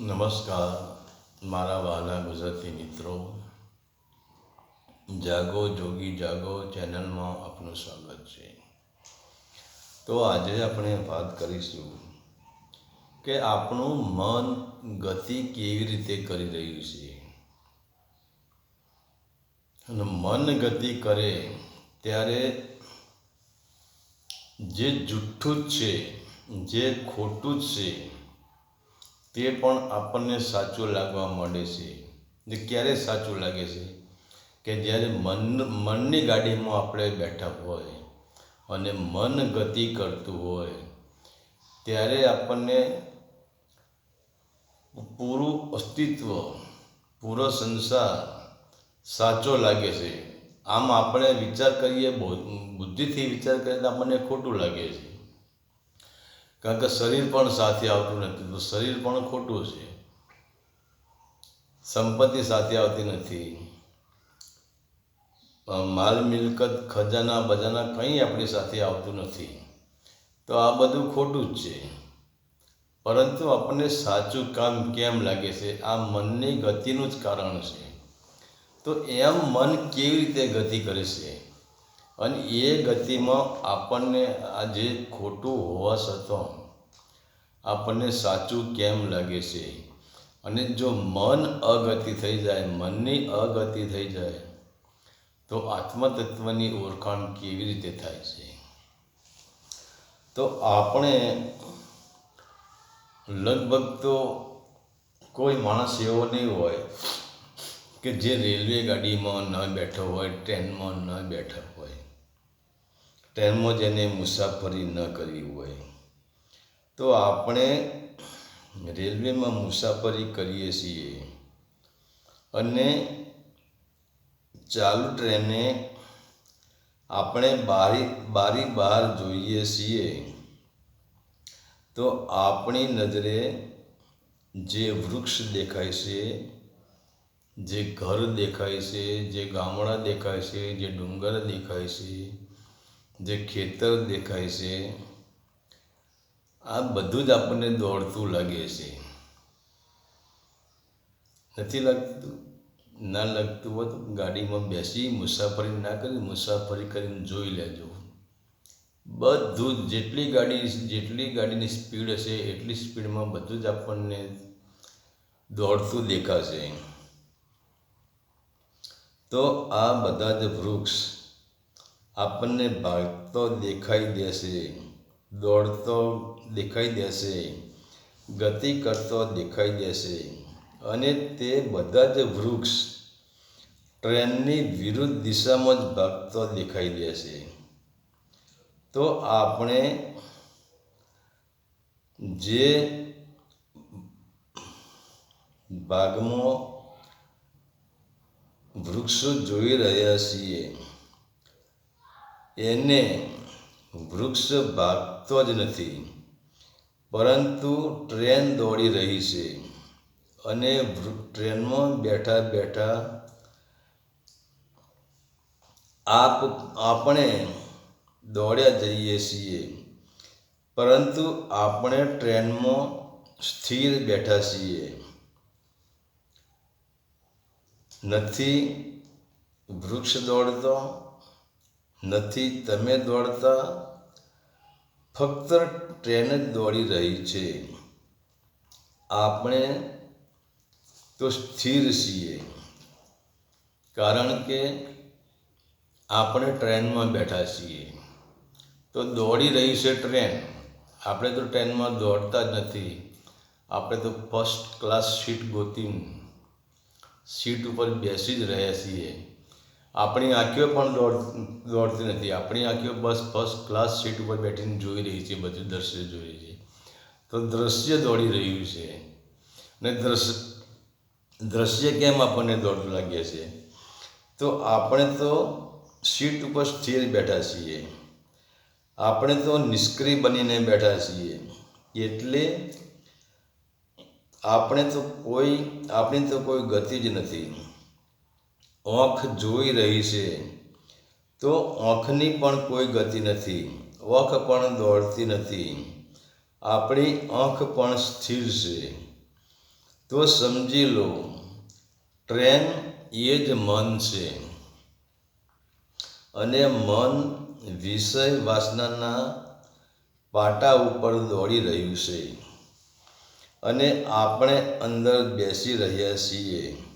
નમસ્કાર, મારા વાલા ગુજરાતી મિત્રો. જાગો, જોગી જાગો, ચેનલમાં આપનું સ્વાગત છે. તો આજે આપણે વાત કરીશું કે આપણું મન ગતિ કેવી રીતે કરી રહ્યું છે. અને મન ગતિ કરે ત્યારે જે જુઠ્ઠું જ છે, જે ખોટું જ છે તે પણ આપણને સાચું લાગવા માંડે છે. ને ક્યારે સાચું લાગે છે? કે જ્યારે મન, મનની ગાડીમાં આપણે બેઠા હોય અને મન ગતિ કરતું હોય, ત્યારે આપણને પૂરું અસ્તિત્વ, પૂરો સંસાર સાચો લાગે છે. આમ આપણે વિચાર કરીએ બુદ્ધિથી વિચાર કરીએ તો આપણને ખોટું લાગે છે. કારણ કે શરીર પણ સાથે આવતું નથી. તો શરીર પણ ખોટું છે. સંપત્તિ સાથે આવતી નથી. માલ, મિલકત, ખજાના, બજાના કંઈ આપણી સાથે આવતું નથી. તો આ બધું ખોટું જ છે. પરંતુ આપણને સાચું કામ કેમ લાગે છે? આ મનની ગતિનું જ કારણ છે. તો એમ મન કેવી રીતે ગતિ કરે છે? અને એ ગતિમાં આપણને આ જે ખોટું હોવા છતાં આપણને સાચું કેમ લાગે છે? અને જો મન અગતિ થઈ જાય, મનની અગતિ થઈ જાય, તો આત્મતત્વની ઓળખાણ કેવી રીતે થાય છે? તો આપણે લગભગ તો કોઈ માણસ એવો નહીં હોય કે જે રેલવે ગાડીમાં ન બેઠો હોય, ટ્રેનમાં ન બેઠો હોય ટ્રેનમાં જેને મુસાફરી ન કરી હોય. તો આપણે રેલવેમાં મુસાફરી કરીએ છીએ અને ચાલુ ટ્રેને આપણે બારી બારી બહાર જોઈએ છીએ, તો આપણી નજરે જે વૃક્ષ દેખાય છે, જે ઘર દેખાય છે, જે ગામડા દેખાય છે, જે ડુંગર દેખાય છે જે ખેતર દેખાય છે, આ બધું જ આપણને દોડતું લાગે છે. નથી લાગતું? ના લાગતું હોય તો ગાડીમાં બેસી મુસાફરી ના કરી, મુસાફરી કરીને જોઈ લેજો. બધું જ, જેટલી ગાડી, જેટલી ગાડીની સ્પીડ હશે, એટલી સ્પીડમાં બધું જ આપણને દોડતું દેખાશે. તો આ બધા જ વૃક્ષ આપણને ભાગતો દેખાઈ દેશે, દોડતો દેખાઈ દેશે, ગતિ કરતો દેખાઈ દેશે અને તે બધા જ વૃક્ષ ટ્રેનની વિરુદ્ધ દિશામાં જ ભાગતો દેખાઈ દેશે. તો આપણે જે ભાગમાં વૃક્ષો જોઈ રહ્યા છીએ એને વૃક્ષ ભાગતો જ નથી, પરંતુ ટ્રેન દોડી રહી છે અને ટ્રેનમાં બેઠા બેઠા આપ, આપણે દોડ્યા જઈએ છીએ, પરંતુ આપણે ટ્રેનમાં સ્થિર બેઠા છીએ. નથી વૃક્ષ દોડતો નથી, તમે દોડતા ફક્ત ટ્રેન જ દોડી રહી છે. આપણે તો સ્થિર છીએ, કારણ કે આપણે ટ્રેનમાં બેઠા છીએ. તો દોડી રહી છે ટ્રેન. આપણે તો ટ્રેનમાં દોડતા જ નથી. આપણે તો ફર્સ્ટ ક્લાસ સીટ ગોતી સીટ ઉપર બેસી જ રહ્યા છીએ. આપણી આંખીઓ પણ દોડ, દોડતી નથી. આપણી આંખીઓ બસ ફર્સ્ટ ક્લાસ સીટ ઉપર બેઠીને જોઈ રહી છે, બધું દ્રશ્ય જોઈ રહી છે. તો દ્રશ્ય દોડી રહ્યું છે. ને દ્રશ્ય દ્રશ્ય કેમ આપણને દોડતું લાગે છે? તો આપણે તો સીટ ઉપર સ્થિર બેઠા છીએ. આપણે તો નિષ્ક્રિય બનીને બેઠા છીએ. એટલે આપણે તો કોઈ, આપણી તો કોઈ ગતિ જ નથી. આંખ જોઈ રહી છે. તો આંખની પણ કોઈ ગતિ નથી. આંખ પણ દોડતી નથી. આપણી આંખ પણ સ્થિર છે. તો સમજી લો, ટ્રેન એ જ મન છે. અને મન વિષય વાસનાના પાટા ઉપર દોડી રહ્યું છે. અને આપણે અંદર બેસી રહ્યા છીએ.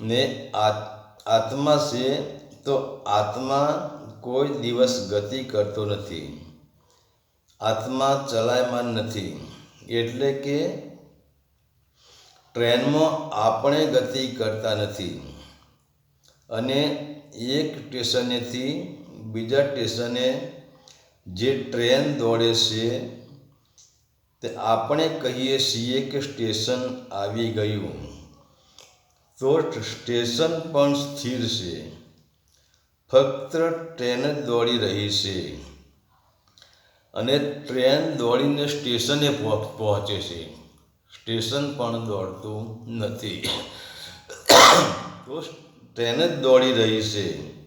ને આત- આત્મા છે તો આત્મા કોઈ દિવસ ગતિ કરતો નથી. આત્મા ચલાયમાન નથી. એટલે કે ટ્રેનમાં આપણે ગતિ કરતા નથી. અને એક સ્ટેશનેથી બીજા સ્ટેશને જે ટ્રેન દોડે છે, તે આપણે કહીએ છીએ કે સ્ટેશન આવી ગયું. તો સ્ટેશન પણ સ્થિર છે. ફક્ત ટ્રેન જ દોડી રહી છે. અને ટ્રેન દોડીને સ્ટેશને પહોંચ- છે. સ્ટેશન પણ દોડતું નથી. તો ટ્રેન જ દોડી રહી છે.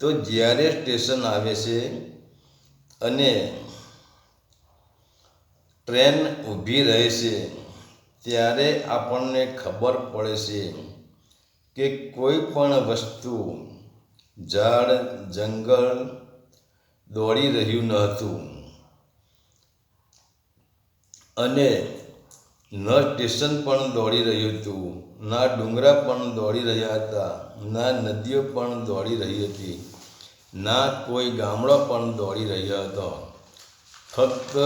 તો જ્યારે સ્ટેશન આવે છે અને ટ્રેન ઊભી રહે છે ત્યારે આપણને ખબર પડે છે કે કોઈ પણ વસ્તુ ઝાડ, જંગલ દોડી રહ્યું ન હતું. અને ન સ્ટેશન પણ દોડી રહ્યું હતું, ના ડુંગરા પણ દોડી રહ્યા હતા, ના નદીઓ પણ દોડી રહી હતી, ના કોઈ ગામડો પણ દોડી રહ્યો હતો. ફક્ત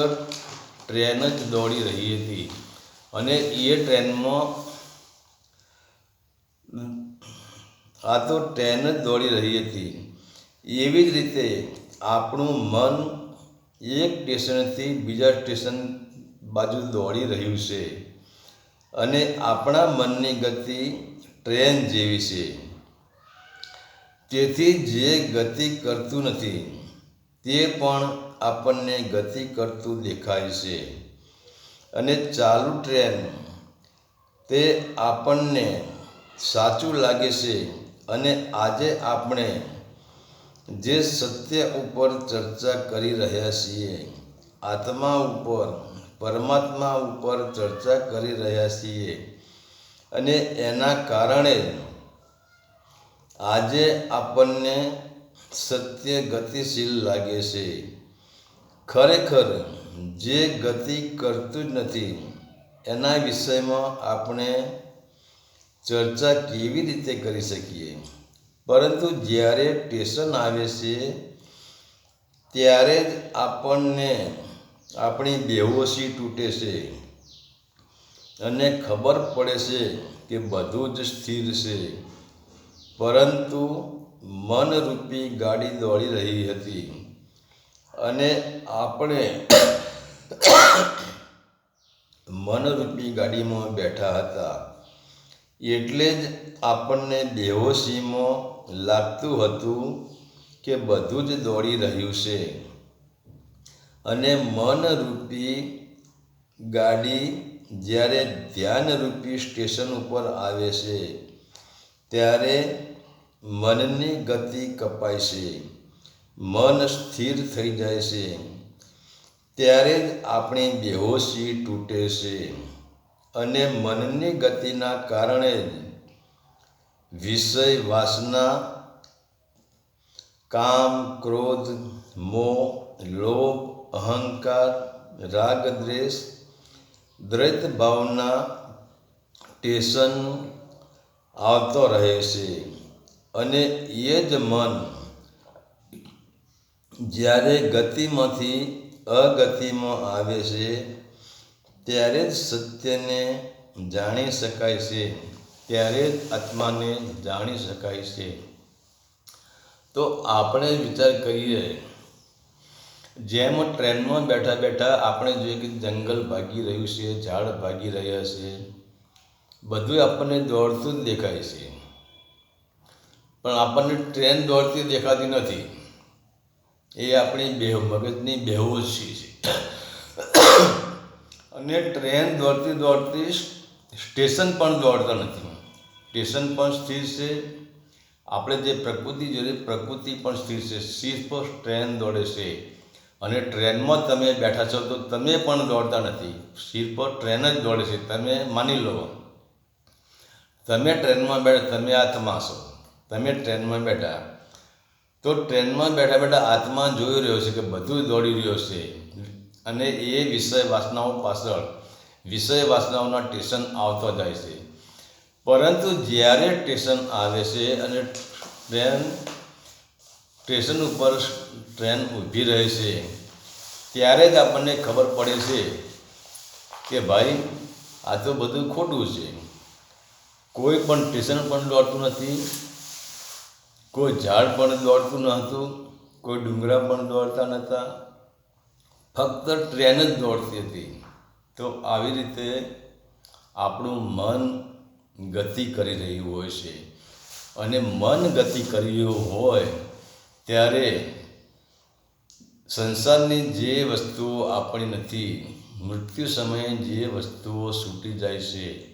ટ્રેન જ દોડી રહી હતી. અને એ ટ્રેનમાં આ તો ટ્રેન જ દોડી રહી હતી. એવી જ રીતે આપણું મન એક સ્ટેશનથી બીજા સ્ટેશન બાજુ દોડી રહ્યું છે. અને આપણા મનની ગતિ ટ્રેન જેવી છે. તેથી જે ગતિ કરતું નથી, તે પણ આપણને ગતિ કરતું દેખાય છે. અને ચાલુ ટ્રેન તે આપણને સાચું લાગે છે અને આજે આપણે જે સત્ય ઉપર ચર્ચા કરી રહ્યા છીએ, આત્મા ઉપર, પરમાત્મા ઉપર ચર્ચા કરી રહ્યા છીએ અને એના કારણે આજે આપણને સત્ય ગતિશીલ લાગે છે. ખરેખર જે ગતિ કરતું જ નથી, એના વિષયમાં આપણે ચર્ચા કેવી રીતે કરી શકીએ? પરંતુ જ્યારે ટેશન આવે છે, ત્યારે જ આપણને આપણી બેહોશી તૂટે છે. અને ખબર પડે છે કે બધું જ સ્થિર છે. પરંતુ મનરૂપી ગાડી દોડી રહી હતી. અને આપણે મનરૂપી ગાડીમાં બેઠા હતા. એટલે જ આપણને બેહોશીમાં લાગતું હતું કે બધું જ દોડી રહ્યું છે. અને મનરૂપી ગાડી જ્યારે ધ્યાનરૂપી સ્ટેશન ઉપર આવે છે, ત્યારે મનની ગતિ કપાય છે. મન સ્થિર થઈ જાય છે. ત્યારે જ આપણી બેહોશી તૂટે છે અને મનની ગતિના કારણે જ વિષય, વાસના, કામ, ક્રોધ, મોહ, લોભ, અહંકાર, રાગ, દ્વેષ, દ્વૈત ભાવના, ટેશન આવતો રહે છે. અને એ જ મન જ્યારે ગતિમાંથી અગતિમાં આવે છે, ત્યારે જ સત્યને જાણી શકાય છે. ત્યારે જ આત્માને જાણી શકાય છે. તો આપણે વિચાર કરીએ, જેમ ટ્રેનમાં બેઠા બેઠા આપણે જોઈએ કે જંગલ ભાગી રહ્યું છે, ઝાડ ભાગી રહ્યા છે, બધું આપણને દોડતું જ દેખાય છે. પણ આપણને ટ્રેન દોડતી દેખાતી નથી. એ આપણી બેહ મગજની બેહોશી છે. અને ટ્રેન દોડતી દોડતી સ્ટેશન પણ દોડતા નથી. સ્ટેશન પણ સ્થિર છે. આપણે જે પ્રકૃતિ જોઈએ પ્રકૃતિ પણ સ્થિર છે. સિર્ફ ટ્રેન દોડે છે. અને ટ્રેનમાં તમે બેઠા છો તો તમે પણ દોડતા નથી. પર ટ્રેન જ દોડે છે. તમે માની લો. તમે ટ્રેનમાં બેઠા, તમે આત્મા છો તમે ટ્રેનમાં બેઠા. તો ટ્રેનમાં બેઠા બેઠા આત્મા જોઈ રહ્યો છે કે બધું દોડી રહ્યો છે. અને એ વિષય વાસનાઓ પાછળ વિષય વાસનાઓના ટેશન આવતા જાય છે. પરંતુ જ્યારે ટેશન આવે છે અને ટ્રેન સ્ટેશન ઉપર ટ્રેન ઊભી રહે છે, ત્યારે જ આપણને ખબર પડે છે કે ભાઈ, આ તો બધું ખોટું છે. કોઈ પણ સ્ટેશન પણ દોડતું નથી. કોઈ ઝાડ પણ દોડતું નહોતું, કોઈ ડુંગરા પણ દોડતા નહોતા. ફક્ત ટ્રેન જ દોડતી હતી. તો આવી રીતે આપણું મન ગતિ કરી રહ્યું હોય છે. અને મન ગતિ કરી રહ્યું હોય ત્યારે સંસારની જે વસ્તુઓ આપણી નથી, મૃત્યુ સમયે જે વસ્તુઓ છૂટી જાય છે,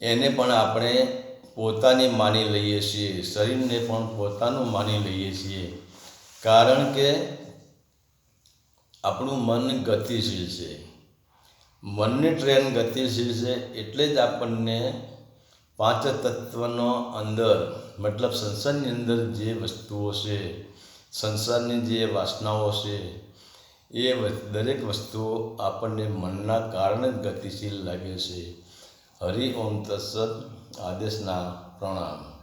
એને પણ આપણે પોતાની માની લઈએ છીએ. શરીરને પણ પોતાનું માની લઈએ છીએ. કારણ કે આપણું મન ગતિશીલ છે. મનની ટ્રેન ગતિશીલ છે એટલે જ આપણને પાંચ તત્વનો અંદર, મતલબ સંસારની અંદર જે વસ્તુઓ છે, સંસારની જે વાસનાઓ છે, એ દરેક વસ્તુઓ આપણને મનના કારણે જ ગતિશીલ લાગે છે. હરિ ઓમ તત્સત આદેશના પ્રણામ